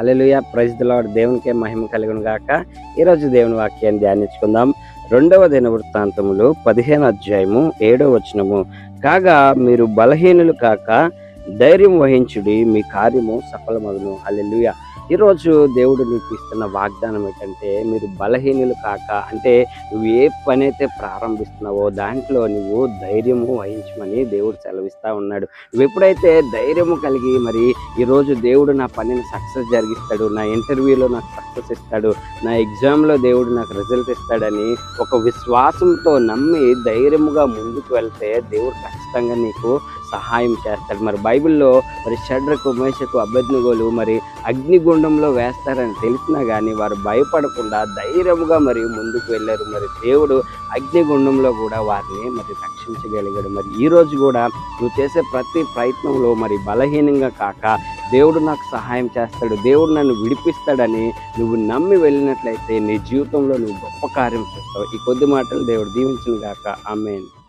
Hallelujah praise the దేవునికే మహిమ కలుగును గాక. ఈరోజు దేవుని వాక్యాన్ని ధ్యానించుకుందాం. రెండవ దిన వృత్తాంతములు పదిహేను అధ్యాయము ఏడవ వచనము. కాగా మీరు బలహీనులు కాక ధైర్యం వహించుడి మీ కార్యము సఫలమగును. హల్లెలూయా. ఈరోజు దేవుడు నీకు ఇస్తున్న వాగ్దానం ఏంటంటే మీరు బలహీనులు కాక అంటే నువ్వు ఏ పని అయితే ప్రారంభిస్తున్నావో దాంట్లో నువ్వు ధైర్యము వహించమని దేవుడు సెలవిస్తా ఉన్నాడు. నువ్వు ఎప్పుడైతే ధైర్యము కలిగి మరి ఈరోజు దేవుడు నా పనిని సక్సెస్ జరిగిస్తాడు నా ఇంటర్వ్యూలో నాకు సక్సెస్ ఇస్తాడు నా ఎగ్జామ్లో దేవుడు నాకు రిజల్ట్ ఇస్తాడని ఒక విశ్వాసంతో నమ్మి ధైర్యముగా ముందుకు వెళ్తే దేవుడు ఖచ్చితంగా నీకు సహాయం చేస్తాడు. మరి బైబిల్లో మరి షడ్రకు మేషకు అభ్యర్థులు మరి అగ్నిగుండంలో వేస్తారని తెలిసినా కానీ వారు భయపడకుండా ధైర్యముగా మరి ముందుకు వెళ్ళారు. మరి దేవుడు అగ్నిగుండంలో కూడా వారిని మరి రక్షించగలిగాడు. మరి ఈరోజు కూడా నువ్వు చేసే ప్రతి ప్రయత్నంలో మరి బలహీనంగా కాక దేవుడు నాకు సహాయం చేస్తాడు. దేవుడు నన్ను విడిపిస్తాడని నువ్వు నమ్మి వెళ్ళినట్లయితే నీ జీవితంలో నువ్వు గొప్ప కార్యం చేస్తావు. ఈ కొద్ది మాటలు దేవుడు దీవించిన గాక. ఆమెన్.